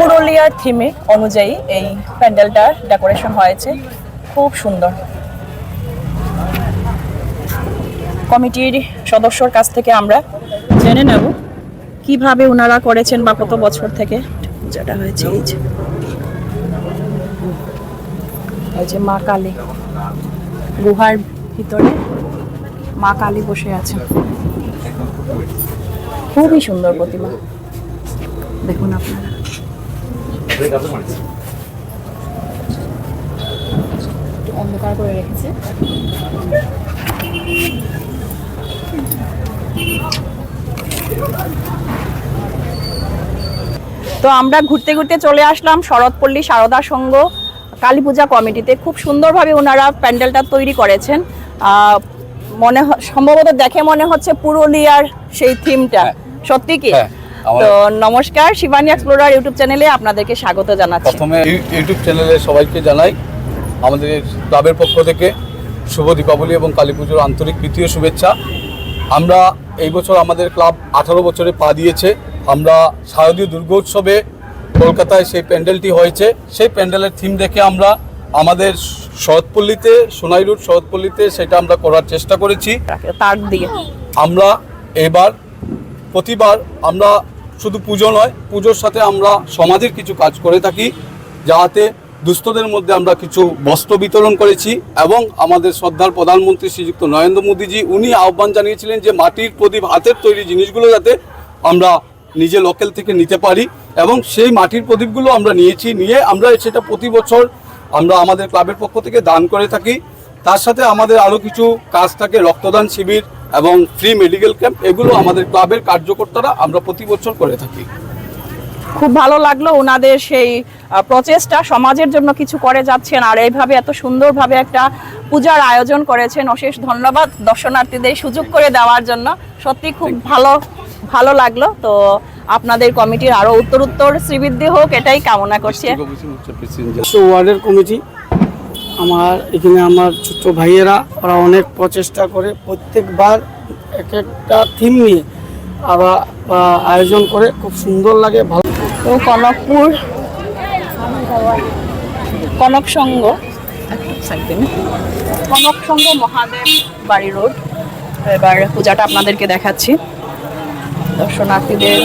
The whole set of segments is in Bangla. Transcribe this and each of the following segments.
পুরুলিয়ার থিমে অনুযায়ী এই প্যান্ডেলটার ডেকোরেশন হয়েছে। খুব সুন্দর। কমিটির সদস্যর কাছ থেকে আমরা জেনে নেব কীভাবে ওনারা করেছেন বা কত বছর থেকে যেটা হয়েছে এই যে মা কালী গুহার ভিতরে মা কালী বসে আছেন। খুবই সুন্দর প্রতিমা। দেখুন আপনারা। অন্ধকার করে রেখেছে। তো আমরা ঘুরতে ঘুরতে চলে আসলাম শরৎপল্লী সারদা সংঘ কালী পূজা কমিটিতে। খুব সুন্দরভাবে ওনারা প্যান্ডেলটা তৈরি করেছেন। মনে সম্ভবত দেখে মনে হচ্ছে পুরুলিয়ার সেই থিমটা সত্যি কি? হ্যাঁ, তো নমস্কার শিবানী এক্সপ্লোরার ইউটিউব চ্যানেলে আপনাদেরকে স্বাগত জানাচ্ছি। প্রথমে ইউ- ইউটিউব চ্যানেলে সবাইকে জানাই আমাদের ক্লাবের পক্ষ থেকে শুভ দীপাবলি এবং কালী পুজোর আন্তরিক তৃতীয় শুভেচ্ছা। আমরা এই বছর আমাদের ক্লাব আঠারো বছরে পা দিয়েছে। আমরা শারদীয় দুর্গোৎসবে কলকাতায় সেই প্যান্ডেলটি হয়েছে। সেই প্যান্ডেলের থিম দেখে আমরা আমাদের শরৎপল্লীতে সোনাই রুট শরৎপল্লীতে সেটা আমরা করার চেষ্টা করেছি। তার দিয়ে। আমরা এবার প্রতিবার আমরা শুধু পুজো নয়, পুজোর সাথে আমরা সমাজের কিছু কাজ করে থাকি যাতে দুস্থদের মধ্যে আমরা কিছু বস্ত্র বিতরণ করেছি এবং আমাদের শ্রদ্ধার প্রধানমন্ত্রী শ্রীযুক্ত নরেন্দ্র মোদীজি, উনি আহ্বান জানিয়েছিলেন যে মাটির প্রদীপ হাতের তৈরি জিনিসগুলো যাতে আমরা নিজে লোকাল থেকে নিতে পারি এবং সেই মাটির প্রদীপগুলো আমরা নিয়েছি, নিয়ে আমরা সেটা প্রতি বছর আমরা আমাদের ক্লাবের পক্ষ থেকে দান করে থাকি। তার সাথে আমাদের আরও কিছু কাজ থাকে, রক্তদান শিবির এবং ফ্রি মেডিকেল ক্যাম্প এগুলো আমাদের ক্লাবের কার্যকর্তারা আমরা প্রতি বছর করে থাকি। খুব ভালো লাগল ওনাদের সেই প্রচেষ্টা। সমাজের জন্য কিছু করে যাচ্ছেন আর এইভাবে এত সুন্দরভাবে একটা পূজার আয়োজন করেছেন। অশেষ ধন্যবাদ দর্শনার্থীদের সুযোগ করে দেওয়ার জন্য। সত্যি খুব ভালো ভালো লাগল। তো আপনাদের কমিটির আরও উত্তরোত্তর শ্রীবৃদ্ধি হোক এটাই কামনা করছি। ওয়ার্ডের কমিটি আমার এখানে আমার ছোট ভাইয়েরা ওরা অনেক প্রচেষ্টা করে প্রত্যেকবার এক একটা থিম নিয়ে আবার আয়োজন করে। খুব সুন্দর লাগে ভালো। তো কনকপুর কনক সংঘ। কনক সংঘ মহাদেব বাড়ি রোড। এবার পূজাটা আপনাদেরকে দেখাচ্ছি। দর্শনার্থীদের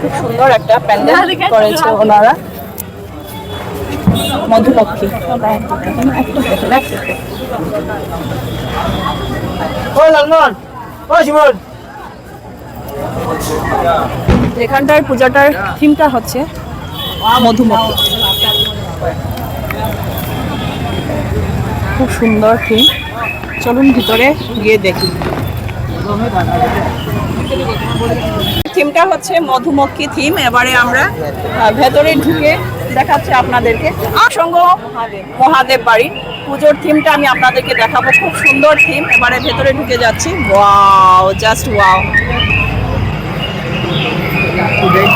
খুব সুন্দর একটা প্যান্ডেল করেছে ওনারা। মধুমক্ষী। এখানটার পূজাটার থিমটা হচ্ছে মধুমক্ষী। খুব সুন্দর থিম। চলুন ভিতরে গিয়ে দেখি। থিমটা হচ্ছে মধুমক্ষী থিম। এবারে আমরা ভেতরে ঢুকে দেখাচ্ছি আপনাদেরকে। সঙ্গ মহাদেব। বাড়ি। পুজোর থিমটা আমি আপনাদেরকে দেখাবো। খুব সুন্দর থিম এবারে ভেতরে ঢুকে যাচ্ছি। ওয়াও জাস্ট ওয়াও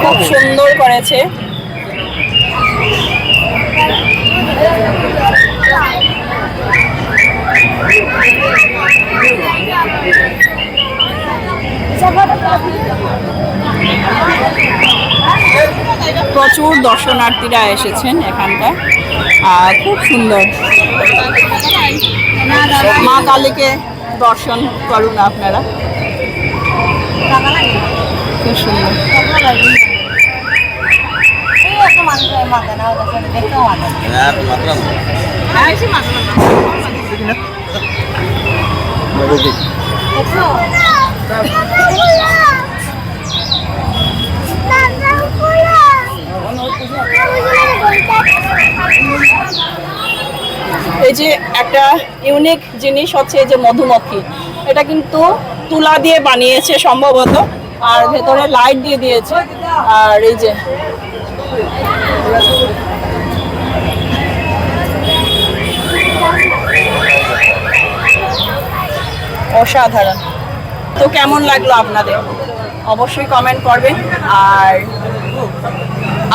খুব সুন্দর করেছে। প্রচুর দর্শনার্থীরা এসেছেন এখানটায় আর খুব সুন্দর। মা কালীকে দর্শন করুন আপনারা। খুব সুন্দর। এই যে একটা ইউনিক জিনিস হচ্ছে এই যে মধুমক্ষী। এটা কিন্তু তুলা দিয়ে বানিয়েছে সম্ভবত, আর ভেতরে লাইট দিয়ে দিয়েছে, আর এই যে অসাধারণ। তো কেমন লাগল আপনাদের? অবশ্যই কমেন্ট করবেন, আর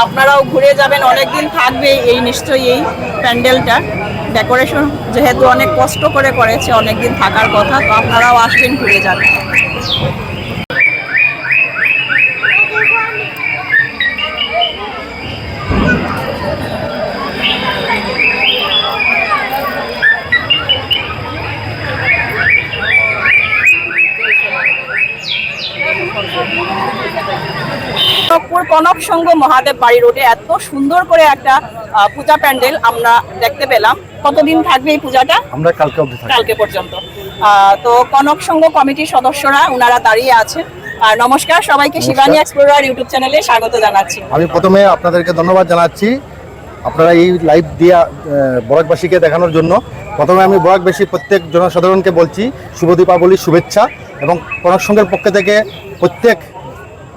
আপনারাও ঘুরে যাবেন, অনেকদিন থাকবে এই নিশ্চয়ই এই প্যান্ডেলটা। ডেকোরেশন যেহেতু অনেক কষ্ট করে করেছে, অনেকদিন থাকার কথা, তো আপনারাও আসবেন, ঘুরে যাবেন। কনক সংঘ মহাদেব বাড়ি রোডে এত সুন্দর করে একটা পূজা প্যান্ডেল আমরা দেখতে পেলাম। কতদিন থাকবে এই পূজাটা? আমরা কালকে কালকে পর্যন্ত। তো কনক সংঘ কমিটির সদস্যরা ওনারা দাঁড়িয়ে আছেন। আর নমস্কার সবাইকে শিবানী এক্সপ্লোরার ইউটিউব চ্যানেলে স্বাগত জানাচ্ছি। আমি প্রথমে আপনাদেরকে ধন্যবাদ জানাচ্ছি। আপনারা এই লাইভ দিয়ে বরাকবাসীকে দেখানোর জন্য। প্রথমে আমি বরাকবাসী প্রত্যেক জনসাধারণকে বলছি শুভ দীপাবলির শুভেচ্ছা এবং কনক সংঘের পক্ষ থেকে প্রত্যেক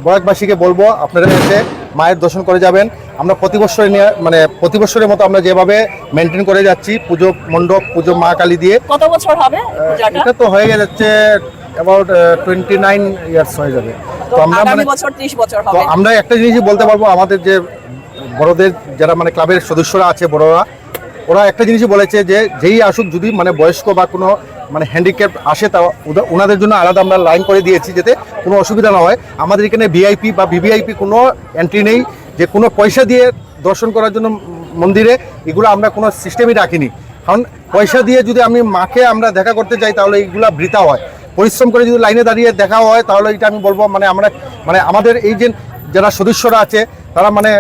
বরাকবাসীকে বলব আপনারা এসে মায়ের দর্শন করে যাবেন। আমরা প্রতি বছরে নিয়ে মানে প্রতি বছরের মতো আমরা যেভাবে মেনটেন করে যাচ্ছি পুজো মণ্ডপ পুজো মা কালী দিয়ে। কত বছর হবে এটা তো হয়ে যাচ্ছে অ্যাবাউট টোয়েন্টি নাইন ইয়ার্স হয়ে যাবে। তো আমরা মানে তো আমরা একটা জিনিসই বলতে পারব আমাদের যে বড়দের যারা মানে ক্লাবের সদস্যরা আছে বড়রা ওরা একটা জিনিসই বলেছে যে যেই আসুক যদি মানে বয়স্ক বা কোনো মানে হ্যান্ডিক্যাপ আসে তা ওনাদের জন্য আলাদা আমরা লাইন করে দিয়েছি যাতে কোনো অসুবিধা না হয়। আমাদের এখানে ভিআইপি বা ভিভিআইপি কোনো এন্ট্রি নেই। যে কোনো পয়সা দিয়ে দর্শন করার জন্য মন্দিরে এগুলো আমরা কোনো সিস্টেমই রাখিনি। কারণ পয়সা দিয়ে যদি আমি মাকে আমরা দেখা করতে যাই তাহলে এইগুলো বৃথা হয়। পরিশ্রম করে যদি লাইনে দাঁড়িয়ে দেখা হয়, তাহলে এটা আমি বলব মানে আমরা মানে আমাদের এই যে যারা সদস্যরা আছে, তারা মানে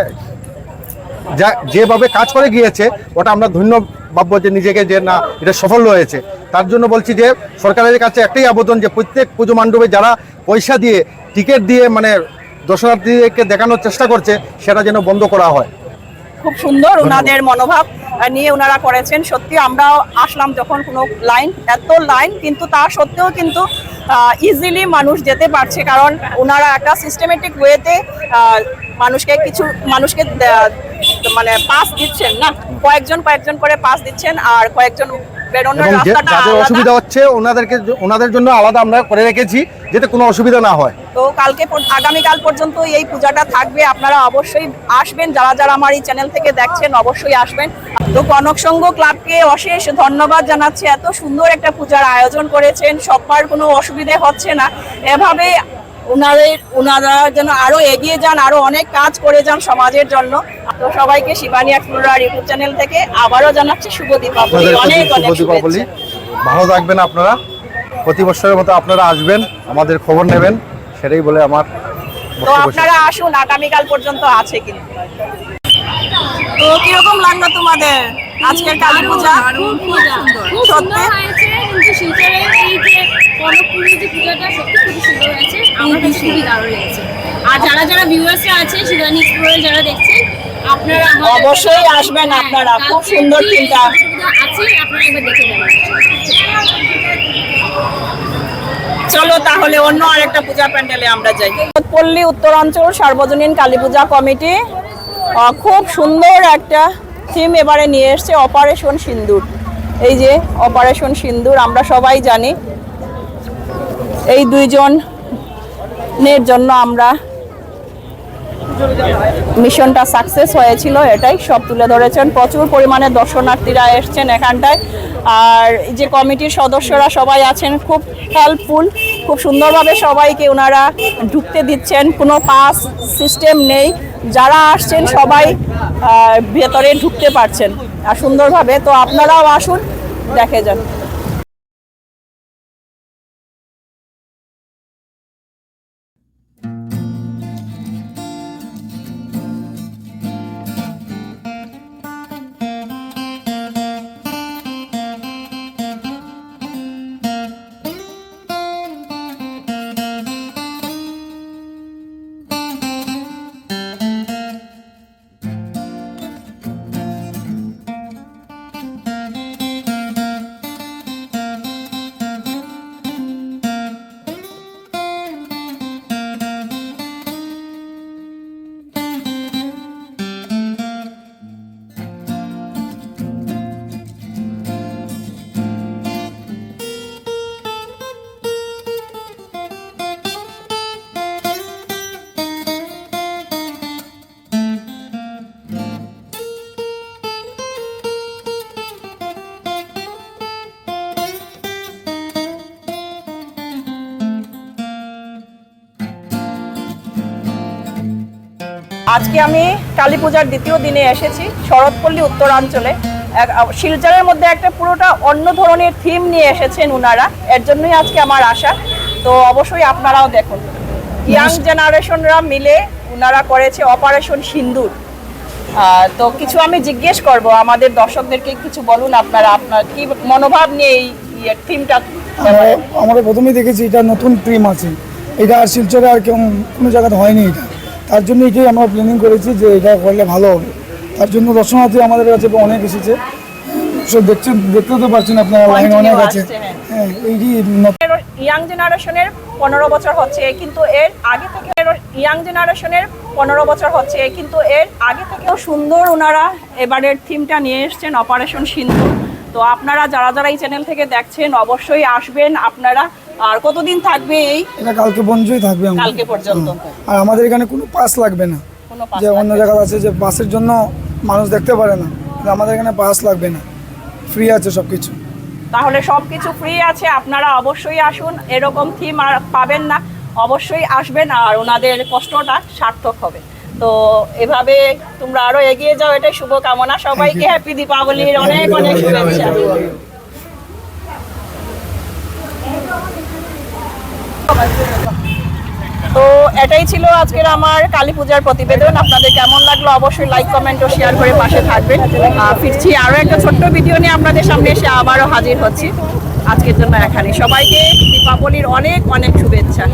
যা যেভাবে কাজ করে গিয়েছে, ওটা আমরা ধন্য ভাববো যে নিজেকে যে না এটা সফল হয়েছে। তার জন্য বলছি যে সরকারের কাছে একটাই আবেদন যে প্রত্যেক পুজো মণ্ডপে যারা পয়সা দিয়ে টিকিট দিয়ে মানে দর্শনার্থীদেরকে দেখানোর চেষ্টা করছে সেটা যেন বন্ধ করা হয়। খুব সুন্দর ওনাদের মনোভাব নিয়ে ওনারা করেছেন। সত্যি আমরাও আসলাম যখন কোনো লাইন এত লাইন কিন্তু তা সত্ত্বেও কিন্তু ইজিলি মানুষ যেতে পারছে। কারণ ওনারা একটা সিস্টেমেটিক ওয়েতে মানুষকে কিছু মানুষকে মানে পাস দিচ্ছেন না। কয়েকজন কয়েকজন করে পাস দিচ্ছেন আর কয়েকজন বেরোনোর এবং যে রাস্তাটা যাদের আলাদা। অসুবিধা হচ্ছে ওনাদেরকে ওনাদের জন্য আলাদা আমরা করে রেখেছি যাতে কোনো অসুবিধা না হয়। তো কালকে পর- আগামীকাল পর্যন্ত এই পূজাটা থাকবে। আপনারা অবশ্যই আসবেন যারা যারা আমার এই চ্যানেল থেকে দেখছেন অবশ্যই আসবেন। তো কনক সংঘ ক্লাবকে অশেষ ধন্যবাদ জানাচ্ছি। এত সুন্দর একটা পূজার আয়োজন করেছেন সবার কোনো অসুবিধে হচ্ছে না। এভাবে ওনাদের ওনারা যেন আরও এগিয়ে যান আরও অনেক কাজ করে যান সমাজের জন্য। তো সবাইকে শিবানী এক্সপ্লোরার ইউটিউব চ্যানেল থেকে আবারও জানাচ্ছি শুভ দীপাবলি অনেক অনেক দীপাবলি। ভালো থাকবেন আপনারা। প্রতি বছরের মতো আপনারা আসবেন আমাদের খবর নেবেন সেটাই বলে আমার তো আপনারা আসুন আগামীকাল পর্যন্ত আছে কিন্তু। তো কীরকম লাগল তোমাদের আজকের কালী পূজা? খুব মজা খুব সুন্দর হয়েছে কিন্তু এই যে পূজাটা সত্যি খুবই সুন্দর হয়েছে। আমার কাছে খুবই দারুণ লেগেছে। আর যারা যারা ভিউয়ার্সরা আছে শিবানী এক্সপ্লোরে যারা দেখছেন আপনারা অবশ্যই আসবেন হ্যাঁ, আপনারা। খুব সুন্দর চিন্তা। আছে আপনারা একবার দেখে যাবেন চলো তাহলে অন্য আরেকটা পূজা প্যান্ডেলে আমরা যাই। পল্লী উত্তরাঞ্চল সার্বজনীন কালী পূজা কমিটি খুব সুন্দর একটা থিম এবারে নিয়ে এসছে অপারেশন সিন্দুর। এই যে অপারেশন সিন্দুর আমরা সবাই জানি। এই দুইজনের জন্য আমরা মিশনটা সাকসেস হয়েছিল, এটাই সব তুলে ধরেছেন। প্রচুর পরিমাণে দর্শনার্থীরা এসছেন এখানটায়। আর যে কমিটির সদস্যরা সবাই আছেন, খুব হেল্পফুল খুব সুন্দরভাবে সবাইকে ওনারা ঢুকতে দিচ্ছেন। কোনো পাস সিস্টেম নেই। যারা আসছেন সবাই ভেতরে ঢুকতে পারছেন। আর সুন্দরভাবে, তো আপনারাও আসুন, দেখে যান। আজকে আমি কালী পূজার দ্বিতীয় দিনে এসেছি শরৎপল্লী উত্তরাঞ্চলে। শিলচরের মধ্যে একটা পুরোটা অন্য ধরনের থিম নিয়ে এসেছেন উনারা। এর জন্যই আজকে আমার আশা। তো অবশ্যই আপনারাও দেখুন। ইয়াং জেনারেশনরা মিলে ওনারা করেছে অপারেশন সিন্দুর। তো কিছু আমি জিজ্ঞেস করব আমাদের দর্শকদেরকে কিছু বলুন আপনারা আপনার কি মনোভাব নিয়ে এই থিমটা আমরা আমরা প্রথমেই দেখেছি এটা নতুন ক্রিম আছে। এটা আর শিলচরে আর কেউ কোনো জায়গাতে হয়নি এটা। তার জন্য এটাই আমরা প্ল্যানিং করেছি যে এটা করলে ভালো হবে। তার জন্য দর্শনার্থী আমাদের কাছে অনেক এসেছে। সব দেখছেন দেখতে তো পারছেন আপনারা লাইন অনেক আছে। হ্যাঁ। হ্যাঁ এইটি নতুন ইয়াং জেনারেশনের পনেরো বছর হচ্ছে কিন্তু এর আগে থেকে ইয়াং জেনারেশনের পনেরো বছর হচ্ছে কিন্তু এর আগে থেকেও সুন্দর ওনারা এবারের থিমটা নিয়ে এসছেন অপারেশন সিন্ধু। তো আপনারা যারা যারা এই চ্যানেল থেকে দেখছেন অবশ্যই আসবেন। আপনারা আর কতদিন থাকবে এই? এটা কালকে পর্যন্তই থাকবে। কালকে পর্যন্ত। আর আমাদের এখানে কোনো পাস লাগবে না। যে অন্য জায়গায় আছে যে পাসের জন্য মানুষ দেখতে পারে না। আমাদের এখানে পাস লাগবে না। ফ্রি আছে সব কিছু তাহলে সব কিছু ফ্রি আছে আপনারা অবশ্যই আসুন। এরকম থিম আর পাবেন না। অবশ্যই আসবেন আর ওনাদের কষ্টটা সার্থক হবে। তো এভাবে তোমরা আরও এগিয়ে যাও এটাই শুভকামনা। সবাইকে হ্যাপি দীপাবলির অনেক অনেক শুভেচ্ছা। তো এটাই ছিল আজকের আমার কালী পূজার প্রতিবেদন। আপনাদের কেমন লাগল অবশ্যই লাইক কমেন্ট ও শেয়ার করে পাশে থাকবেন। ফিরছি আরও একটা ছোট্ট ভিডিও নিয়ে আপনাদের সামনে এসে আবারও হাজির হচ্ছি। আজকের জন্য এখানে সবাইকে দীপাবলির অনেক অনেক শুভেচ্ছা।